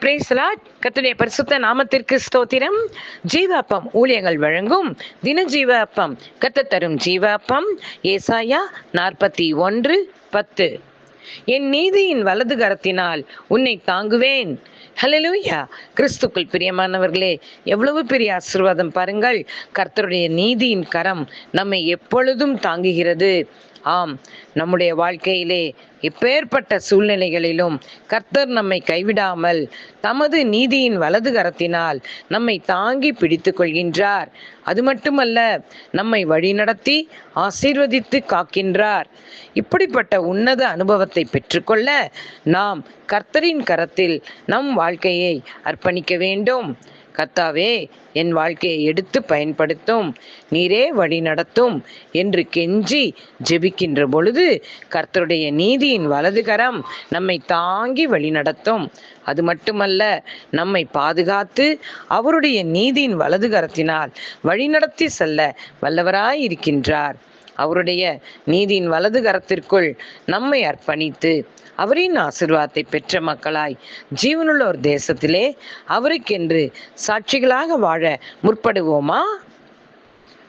பிரேசலாட் கத்துடைய பரிசுத்த நாமத்திற்கு ஸ்தோத்திரம். ஜீவாப்பம் ஊழியங்கள் வழங்கும் தின ஜீவாப்பம். கத்த தரும் ஜீவாப்பம். ஏசாயா நாற்பத்தி ஒன்று பத்து. என் நீதியின் வலது கரத்தினால் உன்னை தாங்குவேன். ஹலலூயா கிறிஸ்துக்குள் பிரியமானவர்களே எவ்வளவு பெரிய ஆசீர்வாதம் பாருங்கள். கர்த்தருடைய நீதியின் கரம் நம்மை எப்பொழுதும் தாங்குகிறது. ஆம் நம்முடைய வாழ்க்கையிலே இப்பேற்பட்ட சூழ்நிலைகளிலும் கர்த்தர் நம்மை கைவிடாமல் தமது நீதியின் வலது கரத்தினால் நம்மை தாங்கி பிடித்து கொள்கின்றார். அது மட்டுமல்ல நம்மை வழிநடத்தி ஆசீர்வதித்து காக்கின்றார். இப்படிப்பட்ட உன்னத அனுபவத்தை பெற்றுக்கொள்ள நாம் கர்த்தரின் கரத்தில் நம் வாழ்க்கையை அர்ப்பணிக்க வேண்டும். கர்த்தாவே என் வாழ்க்கையை எடுத்து பயன்படுத்தும் நீரே வழி நடத்தும் என்று கெஞ்சி ஜெபிக்கின்ற பொழுது கர்த்தருடைய நீதியின் வலது கரம் நம்மை தாங்கி வழி நடத்தும். அது மட்டுமல்ல நம்மை பாதுகாத்து அவருடைய நீதியின் வலது கரத்தினால் வழிநடத்தி செல்ல வல்லவராய் இருக்கின்றார் அவருடைய நீதியின் வலது கரத்திற்குள் நம்மை அர்ப்பணித்து அவரின் ஆசிர்வாதத்தை பெற்ற மக்களாய் ஜீவனுள்ள ஒரு தேசத்திலே அவருக்கென்று சாட்சிகளாக வாழ முற்படுவோமா?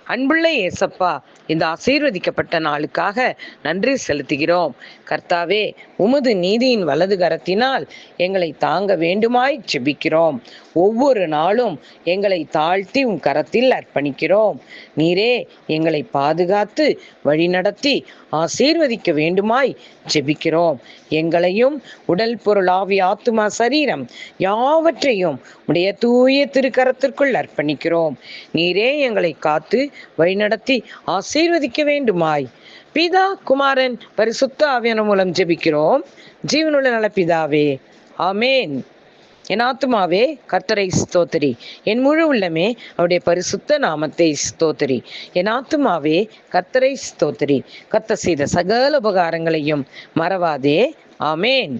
அன்புள்ள ஏசப்பா இந்த ஆசீர்வதிக்கப்பட்ட நாளுக்காக நன்றி செலுத்துகிறோம். கர்த்தாவே உமது நீதியின் வலது கரத்தினால் எங்களை தாங்க வேண்டுமாய் செபிக்கிறோம் ஒவ்வொரு நாளும் எங்களை தாழ்த்தி உன் கரத்தில் அர்ப்பணிக்கிறோம். நீரே எங்களை பாதுகாத்து வழிநடத்தி ஆசீர்வதிக்க வேண்டுமாய் ஜெபிக்கிறோம். எங்களையும் உடல் பொருள் ஆவி ஆத்துமா சரீரம் யாவற்றையும் உடைய தூய திருக்கரத்திற்குள் அர்ப்பணிக்கிறோம். நீரே எங்களை காத்து வழிநடத்தி ஆசீர்வதிக்க வேண்டுமாய். பிதா குமாரன் பரிசுத்த ஆவியான மூலம் ஜெபிக்கிறோம். ஜீவனுள்ள நல பிதாவே ஆமேன். என் ஆத்துமாவே கர்த்தரை ஸ்தோத்திரி. என் முழு உள்ளமே அவருடைய பரிசுத்த நாமத்தை ஸ்தோத்திரி. என் ஆத்துமாவே கர்த்தரை ஸ்தோத்திரி. கர்த்த செய்த சகல உபகாரங்களையும் மறவாதே. ஆமேன்.